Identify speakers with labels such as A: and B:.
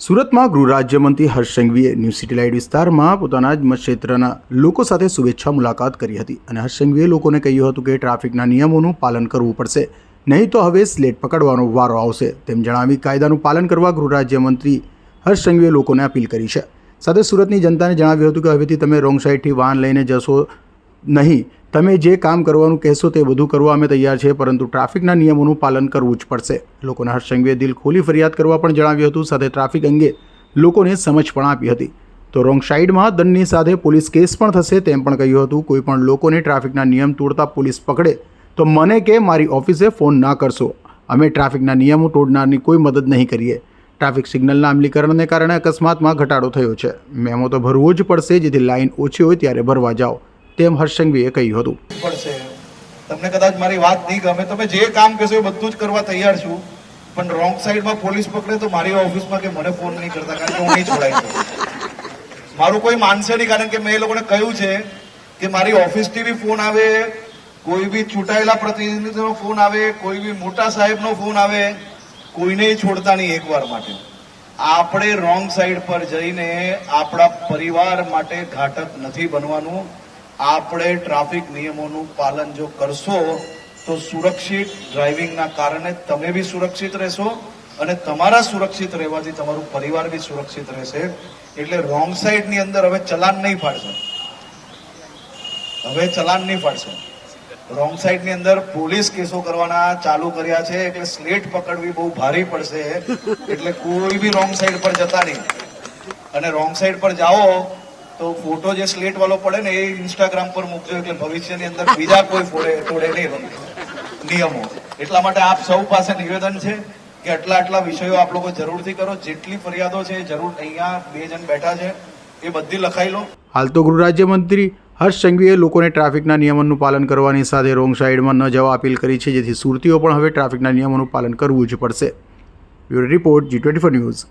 A: સુરતમાં ગૃહ રાજ્યમંત્રી હર્ષ સંઘવીએ ન્યૂ સિટી લાઇટ વિસ્તારમાં પોતાના જ મતક્ષેત્રના લોકો સાથે શુભેચ્છા મુલાકાત કરી હતી. અને હર્ષ સંઘવીએ લોકોને કહ્યું હતું કે ટ્રાફિકના નિયમોનું પાલન કરવું પડશે. નહીં તો હવે સ્લેટ પકડવાનો વારો આવશે. તેમ જણાવી કાયદાનું પાલન કરવા ગૃહ રાજ્યમંત્રી હર્ષ સંઘવીએ લોકોને અપીલ કરી છે. સાથે સુરતની જનતાને જણાવ્યું હતું કે હવેથી તમે રોંગ સાઈડથી વાહન લઈને જશો નહીં. તમે જે કામ કરવાનું કહેશો તે બધું કરવા અમે તૈયાર છીએ, પરંતુ ટ્રાફિકના નિયમોનું પાલન કરવું જ પડશે. લોકોને હર્ષ સંઘવીએ દિલ ખોલી ફરિયાદ કરવા પણ જણાવ્યું હતું, સાથે ટ્રાફિક અંગે લોકોને સમજ પણ આપી હતી. તો રોંગ સાઈડમાં દંડની સાથે પોલીસ કેસ પણ થશે તેમ પણ કહ્યું હતું. કોઈ પણ લોકોને ટ્રાફિકના નિયમ તોડતા પોલીસ પકડે તો મને કે મારી ઓફિસે ફોન ના કરશો. અમે ટ્રાફિકના નિયમો તોડનારની કોઈ મદદ નહીં કરીએ. ટ્રાફિક સિગ્નલના અમલીકરણને કારણે અકસ્માતમાં ઘટાડો થયો છે. મેમો તો ભરવો જ પડશે, જેથી લાઇન ઓછી હોય ત્યારે ભરવા જાઓ. તેમ હર્ષ સંઘવીએ કહ્યું હતું.
B: પડશે. તમને કદાચ મારી વાત નહીં ગમે, તમે જે કામ કહેશો એ બધું જ કરવા તૈયાર છું. પણ રોંગ સાઈડમાં પોલીસ પકડે તો મારી ઓફિસમાં કે મને ફોન નહીં કરતા, કારણ કે હું નહીં છોડાઈ મારું કોઈ માનશે નહીં, કારણ કે મેં એ લોકોને કહ્યું છે કે મારી ઓફિસથી બી ફોન આવે, કોઈ બી ચૂંટાયેલા પ્રતિનિધિનો ફોન આવે, કોઈ બી મોટા સાહેબનો ફોન આવે, કોઈને છોડતા નહીં એકવાર માટે. આપણે રોંગ સાઈડ પર જઈને આપણા પરિવાર માટે ઘાતક નથી બનવાનું. આપણે ટ્રાફિક નિયમોનું પાલન જો કરશો, તો સુરક્ષિત ડ્રાઇવિંગના કારણે તમે બી સુરક્ષિત રહેશો અને તમારા સુરક્ષિત રહેવાથી તમારું પરિવાર બી સુરક્ષિત રહેશે. એટલે રોંગ સાઈડની અંદર હવે ચલાન નહીં ફાડશે. હવે ચલાન નહીં ફાડશે. રોંગ સાઈડની અંદર પોલીસ કેસો કરવાના ચાલુ કર્યા છે, એટલે સ્લેટ પકડવી બહુ ભારી પડશે. એટલે કોઈ બી રોંગ સાઈડ પર જતા નહીં. અને રોંગ સાઈડ પર જાઓ તો ફોટો જે સ્લેટ વાળો પડે ને એ ઇન્સ્ટાગ્રામ પર મૂકજો એટલે ભવિષ્યની અંદર બીજા કોઈ ફોડે તોડે નહીં નિયમો. એટલા માટે આપ સૌ પાસે નિવેદન છે કે આટલા આટલા વિષયો આપ લોકો જરૂરથી કરો. જેટલી ફરિયાદો છે જરૂર અહીંયા બે જણ બેઠા છે. એ બધી લખાઈ લો.
A: હાલ તો ગૃહ રાજ્યમંત્રી હર્ષ સંઘવીએ લોકોને ટ્રાફિકના નિયમોનું પાલન કરવાની સાથે રોંગ સાઈડમાં ન જવા અપીલ કરી છે. જેથી સુરતીઓ પણ હવે ટ્રાફિકના નિયમોનું પાલન કરવું જ પડશે. Bureau report G twenty news.